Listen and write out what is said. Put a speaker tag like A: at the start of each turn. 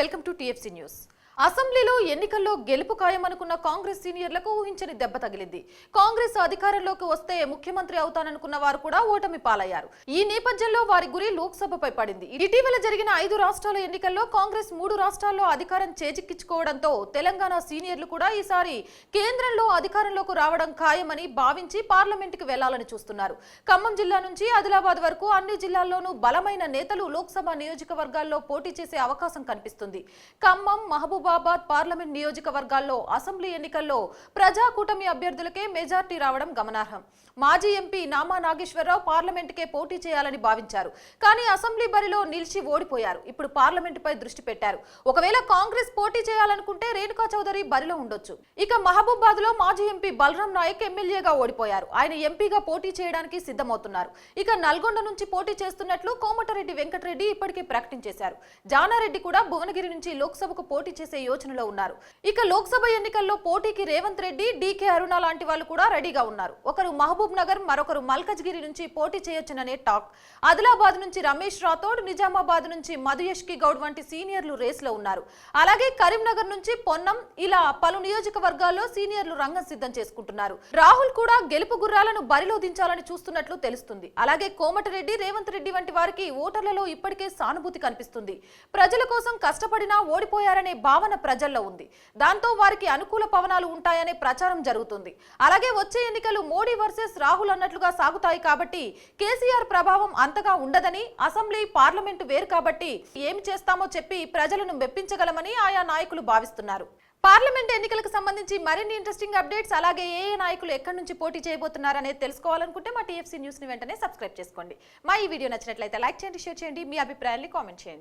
A: Welcome to TFC News. అసెంబ్లీలో ఎన్నికల్లో గెలుపు ఖాయమనుకున్న కాంగ్రెస్ సీనియర్లకు ఊహించని దెబ్బ తగిలింది. కాంగ్రెస్ అధికారంలోకి వస్తే ముఖ్యమంత్రి అవుతాననుకున్న వారు కూడా ఓటమి పాలయ్యారు. ఈ నేపథ్యంలో వారి గురి లోక్సభపై పడింది. ఇటీవల జరిగిన ఐదు రాష్ట్రాల ఎన్నికల్లో కాంగ్రెస్ మూడు రాష్ట్రాల్లో అధికారం చేజిక్కించుకోవడంతో తెలంగాణ సీనియర్లు కూడా ఈసారి కేంద్రంలో అధికారంలోకి రావడం ఖాయమని భావించి పార్లమెంటుకు వెళ్ళాలని చూస్తున్నారు. ఖమ్మం జిల్లా నుంచి ఆదిలాబాద్ వరకు అన్ని జిల్లాల్లోనూ బలమైన నేతలు లోక్సభ నియోజకవర్గాల్లో పోటీ చేసే అవకాశం కనిపిస్తుంది. ఖమ్మం మహబూబాబాద్ పార్లమెంట్ నియోజకవర్గాల్లో అసెంబ్లీ ఎన్నికల్లో ప్రజాకూటమి అభ్యర్థులకే మెజార్టీ రావడం గమనార్హం. మాజీ ఎంపీ నామా నాగేశ్వరరావు పార్లమెంటుకే పోటీ చేయాలని భావించారు. కానీ అసెంబ్లీ బరిలో నిలిచి ఓడిపోయారు. ఇప్పుడు పార్లమెంటుపై దృష్టి పెట్టారు. ఒకవేళ కాంగ్రెస్ పోటీ చేయాలనుకుంటే రేణుకా చౌదరి బరిలో ఉండొచ్చు. ఇక మహబూబాద్లో మాజీ ఎంపీ బలరాం నాయక్ ఎమ్మెల్యేగా ఓడిపోయారు. ఆయన ఎంపీగా పోటీ చేయడానికి సిద్ధమవుతున్నారు. ఇక నల్గొండ నుంచి పోటీ చేస్తున్నట్లు కోమటిరెడ్డి వెంకటరెడ్డి ఇప్పటికే ప్రకటించేశారు. జానారెడ్డి కూడా భువనగిరి నుంచి లోక్సభకు పోటీ చేసి యోచనలో ఉన్నారు. ఇక లోక్సభ ఎన్నికల్లో పోటీకి రేవంత్ రెడ్డి డీకే అరుణ లాంటి వాళ్ళు కూడా రెడీగా ఉన్నారు. ఒకరు మహబూబ్ నగర్ మరొకరు మల్కజ్గిరి నుంచి పోటీ చేయొచ్చుననే టాక్. ఆదిలాబాద్ నుంచి రమేష్ రాథోడ్ నిజామాబాద్ నుంచి మధుయష్కి గౌడ్ వంటి సీనియర్లు రేస్లో ఉన్నారు. అలాగే కరీంనగర్ నుంచి పొన్నం ఇలా పలు నియోజకవర్గాల్లో సీనియర్లు రంగం సిద్ధం చేసుకుంటున్నారు. రాహుల్ కూడా గెలుపు గుర్రాలను బరిలో దించాలని చూస్తున్నట్లు తెలుస్తుంది. అలాగే కోమటిరెడ్డి రేవంత్ రెడ్డి వంటి వారికి ఓటర్లలో ఇప్పటికే సానుభూతి కనిపిస్తుంది. ప్రజల కోసం కష్టపడినా ఓడిపోయారనే భావన ప్రజల్లో ఉంది. దాంతో వారికి అనుకూల పవనాలు ఉంటాయనే ప్రచారం జరుగుతుంది. అలాగే వచ్చే ఎన్నికలు మోడీ వర్సెస్ రాహుల్ అన్నట్లుగా సాగుతాయి కాబట్టి కేసీఆర్ ప్రభావం అంతగా ఉండదని అసెంబ్లీ పార్లమెంటు వేరు కాబట్టి ఏమి చేస్తామో చెప్పి ప్రజలను మెప్పించగలమని ఆయా నాయకులు భావిస్తున్నారు. పార్లమెంట్ ఎన్నికలకు సంబంధించి మరిన్ని ఇంట్రెస్టింగ్ అప్డేట్స్ అలాగే ఏ ఏ నాయకులు ఎక్కడి నుంచి పోటీ చేయబోతున్నారనేది తెలుసుకోవాలనుకుంటే మా టీఎఫ్సీ న్యూస్ని వెంటనే సబ్స్క్రైబ్ చేసుకోండి. మా ఈ వీడియో నచ్చినట్లయితే లైక్ చేయండి షేర్ చేయండి మీ అభిప్రాయాన్ని కామెంట్ చేయండి.